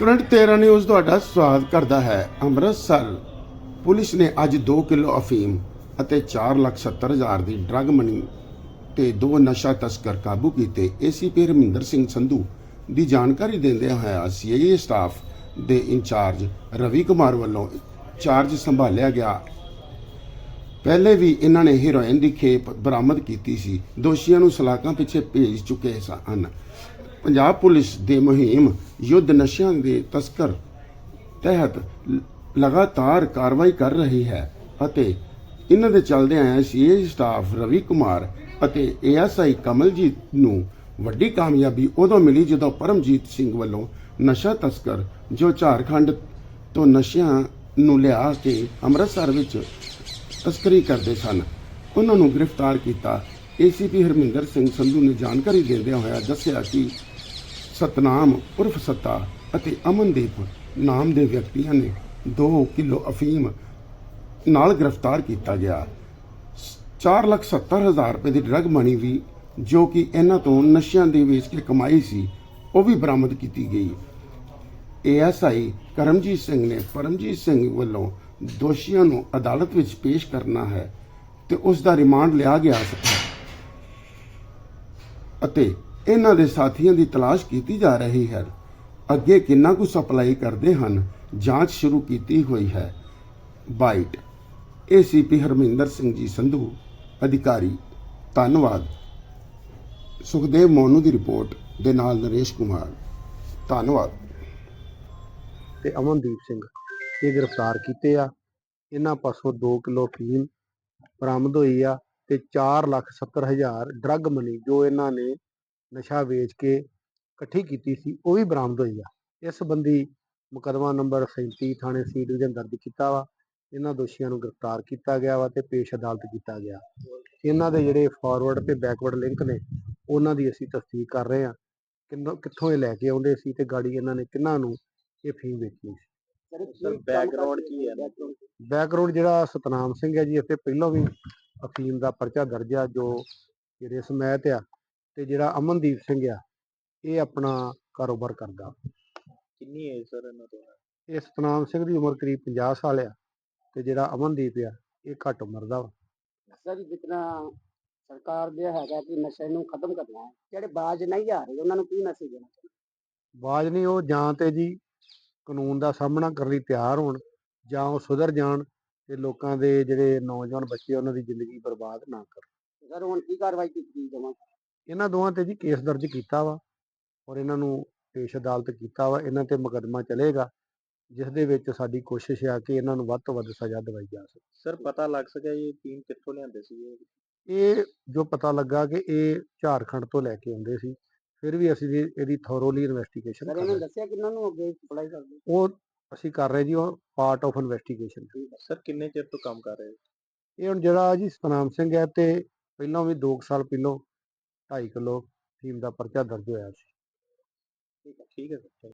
Current 13 news ਤੁਹਾਡਾ ਸਵਾਗਤ ਕਰਦਾ ਹੈ। ਅੰਮ੍ਰਿਤਸਰ ਪੁਲਿਸ ਨੇ ਅੱਜ 2 ਕਿਲੋ ਅਫੀਮ ਅਤੇ 4,70,000 ਦੀ ਡਰੱਗ ਮਨੀ ਤੇ ਦੋ ਨਸ਼ਾ ਤਸਕਰ ਕਾਬੂ ਕੀਤੇ। ਏਸੀਪੀ ਰਮਿੰਦਰ ਸਿੰਘ ਸੰਧੂ ਦੀ ਜਾਣਕਾਰੀ ਦਿੰਦਿਆਂ ਹੋਇਆ ਸੀਆਈਏ ਸਟਾਫ ਦੇ ਇੰਚਾਰਜ ਰਵੀ ਕੁਮਾਰ ਵੱਲੋਂ ਚਾਰਜ ਸੰਭਾਲਿਆ ਗਿਆ। ਪਹਿਲੇ ਵੀ ਇਹਨਾਂ ਨੇ ਹੀਰੋਇਨ ਦੀ ਖੇਪ ਬਰਾਮਦ ਕੀਤੀ ਸੀ। ਦੋਸ਼ੀਆਂ ਨੂੰ ਸਲਾਖਾਂ ਪਿੱਛੇ ਭੇਜ ਚੁੱਕੇ ਹਨ ਪੰਜਾਬ ਪੁਲਿਸ ਦੇ ਮੁਹਿੰਮ ਯੁੱਧ ਨਸ਼ਿਆਂ ਦੇ ਤਸਕਰ ਤਹਿਤ ਲਗਾਤਾਰ ਕਾਰਵਾਈ ਕਰ ਰਹੀ ਹੈ ਅਤੇ ਇਹਨਾਂ ਦੇ ਚੱਲਦੇ ਆਇਆ ਸਟਾਫ ਰਵੀ ਕੁਮਾਰ ਅਤੇ ਏਐਸਆਈ ਕਮਲਜੀਤ ਨੂੰ ਵੱਡੀ ਕਾਮਯਾਬੀ ਉਦੋਂ ਮਿਲੀ ਜਦੋਂ ਪਰਮਜੀਤ ਸਿੰਘ ਵੱਲੋਂ ਨਸ਼ਾ ਤਸਕਰ ਜੋ ਝਾਰਖੰਡ ਤੋਂ ਨਸ਼ਿਆਂ ਨੂੰ ਲਿਆ ਕੇ ਅੰਮ੍ਰਿਤਸਰ ਵਿੱਚ ਤਸਕਰੀ ਕਰਦੇ ਸਨ, ਉਹਨਾਂ ਨੂੰ ਗ੍ਰਿਫਤਾਰ ਕੀਤਾ। ਏਸੀਪੀ ਹਰਮਿੰਦਰ ਸਿੰਘ ਸੰਧੂ ਨੇ ਜਾਣਕਾਰੀ ਦਿੰਦਿਆਂ ਹੋਇਆ ਦੱਸਿਆ ਕਿ ਸਤਨਾਮ ਉਰਫ ਸੱਤਾ ਅਤੇ ਅਮਨਦੀਪ ਨਾਮ ਦੇ ਵਿਅਕਤੀਆਂ ਨੇ 2 ਕਿਲੋ ਅਫੀਮ ਨਾਲ ਗ੍ਰਿਫਤਾਰ ਕੀਤਾ ਗਿਆ। 470000 ਰੁਪਏ ਦੀ ਡਰਗ ਮਨੀ ਵੀ, ਜੋ ਕਿ ਇਹਨਾਂ ਤੋਂ ਨਸ਼ਿਆਂ ਦੀ ਵੇਚ ਕੇ ਕਮਾਈ ਸੀ, ਉਹ ਵੀ ਬਰਾਮਦ ਕੀਤੀ ਗਈ। ਏਐਸਆਈ ਕਰਮਜੀਤ ਸਿੰਘ ਨੇ ਪਰਮਜੀਤ ਸਿੰਘ ਵੱਲੋਂ ਦੋਸ਼ੀਆਂ ਨੂੰ ਅਦਾਲਤ ਵਿੱਚ ਪੇਸ਼ ਕਰਨਾ ਹੈ ਤੇ ਉਸ ਦਾ ਰਿਮਾਂਡ ਲਿਆ ਗਿਆ ਹੈ ਅਤੇ ਇਹਨਾਂ ਦੇ ਸਾਥੀਆਂ ਦੀ ਤਲਾਸ਼ ਕੀਤੀ ਜਾ ਰਹੀ ਹੈ। ਅੱਗੇ ਕਿੰਨਾ ਕੁ ਸਪਲਾਈ ਕਰਦੇ ਹਨ, ਜਾਂਚ ਸ਼ੁਰੂ ਕੀਤੀ ਹੋਈ ਹੈ। ਬਾਈਟ। ਏਸੀਪੀ ਹਰਮਿੰਦਰ ਸਿੰਘ ਜੀ ਸੰਧੂ, ਅਧਿਕਾਰੀ। ਧੰਨਵਾਦ। ਸੁਖਦੇਵ ਮੋਨੂ ਦੀ ਰਿਪੋਰਟ ਦੇ ਨਾਲ ਨਰੇਸ਼ ਕੁਮਾਰ। ਧੰਨਵਾਦ। ਤੇ ਅਮਨਦੀਪ ਸਿੰਘ, ਇਹ ਗ੍ਰਿਫਤਾਰ ਕੀਤੇ ਆ। ਇਹਨਾਂ ਪਾਸੋਂ 2 ਕਿਲੋ ਫੀਮ ਬਰਾਮਦ ਹੋਈ ਆ ਤੇ 470000 ਡਰੱਗ ਮਨੀ ਜੋ ਇਹਨਾਂ ਨੇ ਨਸ਼ਾ ਵੇਚ ਕੇ ਇਕੱਠੀ ਕੀਤੀ ਸੀ ਉਹ ਵੀ ਬਰਾਮਦ ਹੋਈ ਆ। ਇਸ ਸੰਬੰਧੀ ਮੁਕੱਦਮਾ ਨੰਬਰ 37 ਥਾਣੇ ਸੀ ਡਿਵੀਜ਼ਨ ਦਰਜ ਕੀਤਾ ਵਾ। ਇਹਨਾਂ ਦੋਸ਼ੀਆਂ ਨੂੰ ਗ੍ਰਿਫਤਾਰ ਕੀਤਾ ਗਿਆ ਵਾ ਤੇ ਪੇਸ਼ ਅਦਾਲਤ ਕੀਤਾ ਗਿਆ। ਇਹਨਾਂ ਦੇ ਜਿਹੜੇ ਫਾਰਵਰਡ ਤੇ ਬੈਕਵਰਡ ਲਿੰਕ ਨੇ ਉਹਨਾਂ ਦੀ ਅਸੀਂ ਤਸਦੀਕ ਕਰ ਰਹੇ ਹਾਂ। ਕਿੰਨੋਂ ਕਿੱਥੋਂ ਇਹ ਲੈ ਕੇ ਆਉਂਦੇ ਸੀ ਤੇ ਗਾੜੀ ਇਹਨਾਂ ਨੇ ਕਿੰਨਾਂ ਨੂੰ ਇਹ ਫੀਮ ਵੇਚਣੀ ਸੀ? ਸਰ ਬੈਕਗ੍ਰਾਉਂਡ ਕੀ ਹੈ? ਬੈਕਗ੍ਰਾਉਂਡ ਜਿਹੜਾ ਸਤਨਾਮ ਸਿੰਘ ਹੈ ਜੀ ਇੱਥੇ ਪਹਿਲਾਂ ਵੀ ਅਫੀਮ ਦਾ ਪਰਚਾ ਦਰਜ ਆ ਜੋ ਜਿਹੜੇ ਸਮੈਤ ਆ ਤੇ ਜਿਹੜਾ ਅਮਨਦੀਪ ਸਿੰਘ ਆ ਇਹ ਆਪਣਾ ਕਾਰੋਬਾਰ ਕਰਦਾ। ਕਿੰਨੀ ਏਜ ਸਰ ਇਹਨਾਂ ਤੋਂ ਇਹ ਸਤਨਾਮ ਸਿੰਘ ਦੀ ਉਮਰ ਕਰੀਬ 50 ਸਾਲ ਆ ਤੇ ਜਿਹੜਾ ਅਮਨਦੀਪ ਆ ਇਹ ਘੱਟ ਉਮਰ ਦਾ ਵਾ। ਸਰ ਜਿਤਨਾ ਸਰਕਾਰ ਦੇ ਹੈਗਾ ਕਿ ਨਸ਼ੇ ਨੂੰ ਖਤਮ ਕਰਨਾ ਹੈ ਜਿਹੜੇ ਬਾਜ ਨਹੀਂ ਆ ਰਹੇ ਉਹਨਾਂ ਨੂੰ ਕੀ ਮੈਸੇਜ ਦੇਣਾ ਚਾਹੁੰਦੇ? ਬਾਜ ਨਹੀਂ ਉਹ ਜਾਂ ਤੇ ਜੀ ਕਾਨੂੰਨ ਦਾ ਸਾਹਮਣਾ ਕਰਨ ਲਈ ਤਿਆਰ ਹੋਣ ਜਾਂ ਉਹ ਸੁਧਰ ਜਾਣ ਤੇ ਲੋਕਾਂ ਦੇ ਜਿਹੜੇ ਨੌਜਵਾਨ ਬੱਚੇ ਉਹਨਾਂ ਦੀ ਜ਼ਿੰਦਗੀ ਬਰਬਾਦ ਨਾ ਕਰਨ। ਸਰ ਹੁਣ ਕੀ ਕਾਰਵਾਈ ਕੀਤੀ ਜਾਵਾਂ ਇਹਨਾਂ ਦੋਵਾਂ ਤੇ ਜੀ ਕੇਸ ਦਰਜ ਕੀਤਾ ਵਾ ਔਰ ਇਹਨਾਂ ਨੂੰ ਪੇਸ਼ ਅਦਾਲਤ ਕੀਤਾ ਵਾ ਇਹਨਾਂ ਤੇ ਮੁਕੱਦਮਾ ਚੱਲੇਗਾ ਜਿਸ ਦੇ ਵਿੱਚ ਸਾਡੀ ਕੋਸ਼ਿਸ਼ ਆ ਕਿ ਇਹਨਾਂ ਨੂੰ ਵੱਧ ਤੋਂ ਵੱਧ ਸਜ਼ਾ ਦਿਵਾਈ ਜਾ ਸਕੇ। ਸਰ ਪਤਾ ਲੱਗ ਸਕਿਆ ਇਹ ਟੀਮ ਕਿੱਥੋਂ ਲਿਆਂਦੇ ਸੀ ਇਹ? ਜੋ ਪਤਾ ਲੱਗਾ ਕਿ ਇਹ ਝਾਰਖੰਡ ਤੋਂ ਲੈ ਕੇ ਆਉਂਦੇ ਸੀ ਫਿਰ ਵੀ ਅਸੀਂ ਇਹ- ਇਹਦੀ ਥੋਰੋਲੀ ਇਨਵੈਸਟੀਗੇਸ਼ਨ ਕਰ ਰਹੇ ਦੱਸਿਆ ਕਿ ਇਹਨਾਂ ਨੂੰ ਅੱਗੇ ਸਪਲਾਈ ਕਰਦੇ ਉਹ ਅਸੀਂ ਕਰ ਰਹੇ ਜੀ ਉਹ ਪਾਰਟ ਆਫ ਇਨਵੈਸਟੀਗੇਸ਼ਨ ਸਰ ਕਿੰਨੇ ਚਿਰ ਤੋਂ ਕੰਮ ਕਰ ਰਹੇ? ਇਹ ਹੁਣ ਜਿਹੜਾ ਜੀ ਸਤਨਾਮ ਸਿੰਘ ਹੈ ਤੇ ਪਹਿਲਾਂ ਵੀ 2 ਸਾਲ ਪਹਿਲਾਂ 2.5 ਕਿਲੋ ਫੀਮ ਦਾ ਪਰਚਾ ਦਰਜ ਹੋਇਆ ਸੀ। ਠੀਕ ਹੈ ਸਰ